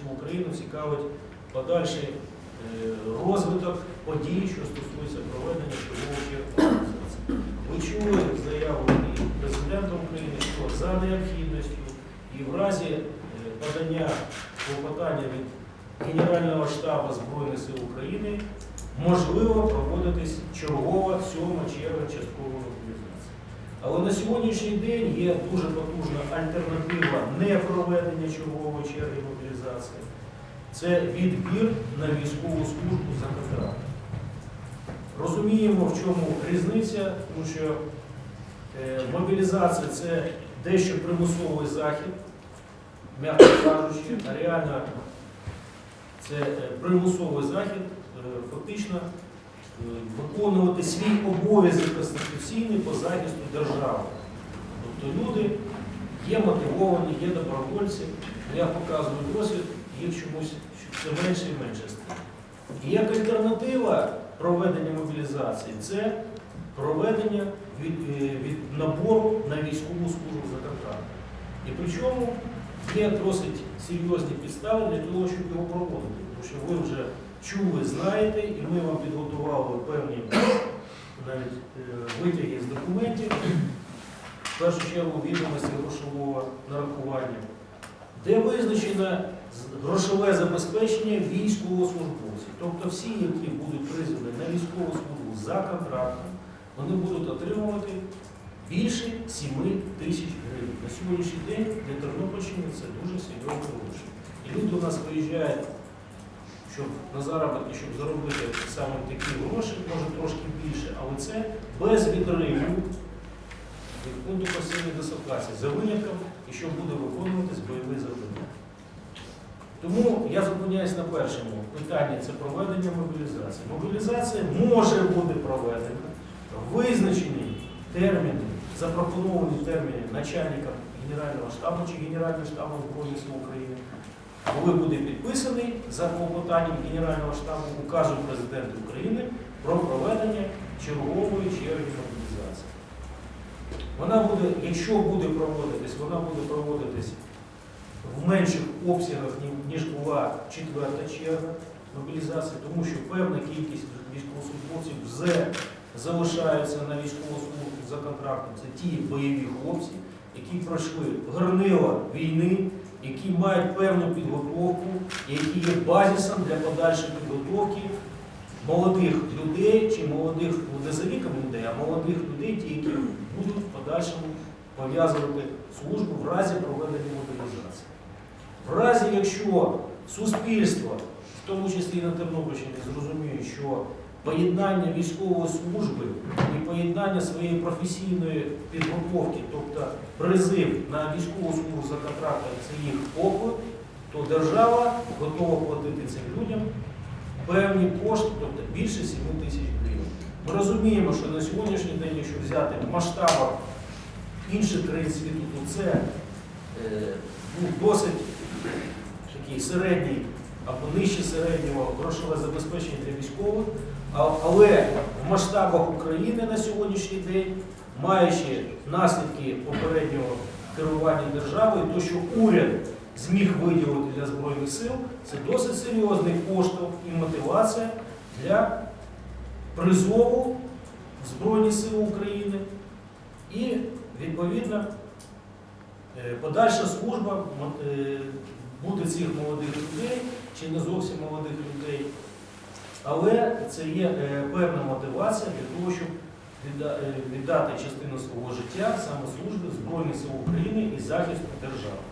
всю Україну цікавить подальший е, розвиток подій, що стосується проведення чергової мобілізації. Ви чули заяву і президента України, що за необхідністю і в разі е, подання клопотання від Генерального штабу Збройних сил України можливо проводитись чергова сьома черга часткової мобілізації. Але на сьогоднішній день є дуже потужна альтернатива непроведення чергової черги мобілізації. Це відбір на військову службу за контрактом. Розуміємо, в чому різниця, тому що е, мобілізація це дещо примусовий захід, м'яко кажучи, а реально це е, примусовий захід, е, фактично виконувати свій обов'язок конституційний по захисту держави. Тобто люди є мотивовані, є добровольці. Я показую досвід, їх чомусь все менше і менше стає. І як альтернатива проведення мобілізації це проведення від, е, від набору на військову службу за контрактом. І причому є досить серйозні підстави для того, щоб його проводити. Тому що ви вже чули, знаєте, і ми вам підготували певні навіть е, витяги з документів, в першу чергу відомості грошового нарахування, де визначено грошове забезпечення військовослужбовців. Тобто всі, які будуть призвані на військову службу за контрактом, вони будуть отримувати більше 7 тисяч гривень. На сьогоднішній день для Тернопільщини це дуже серйозні гроші. І люди у нас виїжджають щоб на заробітки, щоб заробити саме такі гроші, може трошки більше, але це без відриву від пункту постійної дислокації, за винятком, що буде виконуватись бойові завдання. Тому я зупиняюсь на першому питанні це проведення мобілізації. Мобілізація може бути проведена визначені терміни, запропоновані терміни начальника Генерального штабу чи Генерального штабу Збройних сил України, коли буде підписаний за клопотанням Генерального штабу указу президента України про проведення чергової черги мобілізації. Вона буде, якщо буде проводитись, вона буде проводитись в менших обсягах, ніж була четверта черга мобілізації, тому що певна кількість військовослужбовців вже залишаються на військову службу за контрактом. Це ті бойові хлопці, які пройшли горнила війни, які мають певну підготовку, які є базисом для подальшої підготовки молодих людей чи молодих, ну, не людей, а молодих людей, ті, які будуть в подальшому пов'язувати службу в разі проведення мобілізації. В разі, якщо суспільство, в тому числі і на Тернопільщині, зрозуміє, що поєднання військової служби і поєднання своєї професійної підготовки, тобто призив на військову службу за контрактом, це їх поклик, то держава готова платити цим людям певні кошти, тобто більше 7 тисяч гривень. Ми розуміємо, що на сьогоднішній день, якщо взяти в масштабах інших країн світу, то це е, ну, досить такий середній або нижче середнього грошове забезпечення для військових, але в масштабах України на сьогоднішній день, маючи наслідки попереднього керування державою, то що уряд зміг виділити для Збройних сил, це досить серйозний поштовх і мотивація для призову в Збройні Сили України і, відповідно, е, подальша служба е, буде цих молодих людей чи не зовсім молодих людей. Але це є е, певна мотивація для того, щоб е, віддати частину свого життя саме служби Збройних сил України і захисту держави.